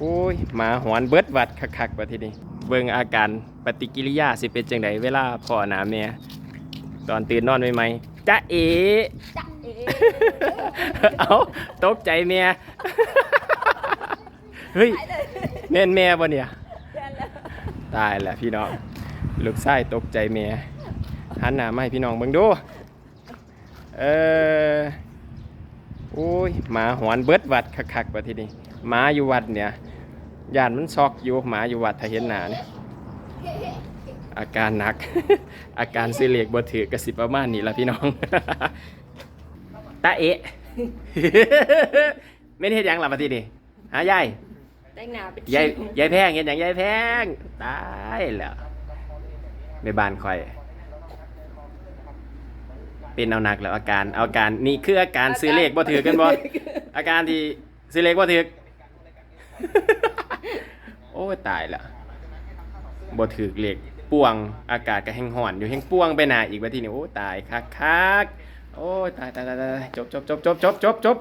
โอ้ยหมาหอนเบิดวัดคักๆว่าทีนี้เบิ่งอาการปฏิกิริยาสิเป็นจังไดเวลาพ่อหนาแม่ตอนตื่นนอนใหม่ๆจ๊ะเอ๋จ๊ะเอ๋เอาตกใจแม่เฮ้ยไปเลยแม่นแม่บ่เนี่ยเพื่อนแล้วตายแล้วพี่น้องลูกชายตกใจแม่หันหน้ามาให้พี่น้องเบิ่งดูเออโอ้ยหมาหอนเบิดวัดคักๆว่าทีนี้หมาอยู่วัดเนี่ย ย่านมันซอกอยู่หมาอยู่วัดถ้าเห็นหน้าเนี่ยอาการหนัก อาการสิเลียกบ่ถือกระสิประมาณนี้ละพี่น้องตาเอะไม่ได้เฮ็ดหยังหลับมาทีนี่หายายแต่งหน้าเป็นยายยายแพงเห็นอย่างยายแพงตายแล้วในบ้านคอย เป็นเอาหนักแล้วอาการเอาอาการนี่คืออาการซื้อเลขบ่ถือกันบ่อาการที่ซื้อเลขบ่ถือโอ้ตายแล้วบ่ถือเหล็กป่วงอากาศก็แห้งห่อนอยู่แห้งป่วงไปหนาอีกว่าทีนี้โอ้ตายคักคักโอ้ตายตายตายตายจบจบจบจบจบจบจบ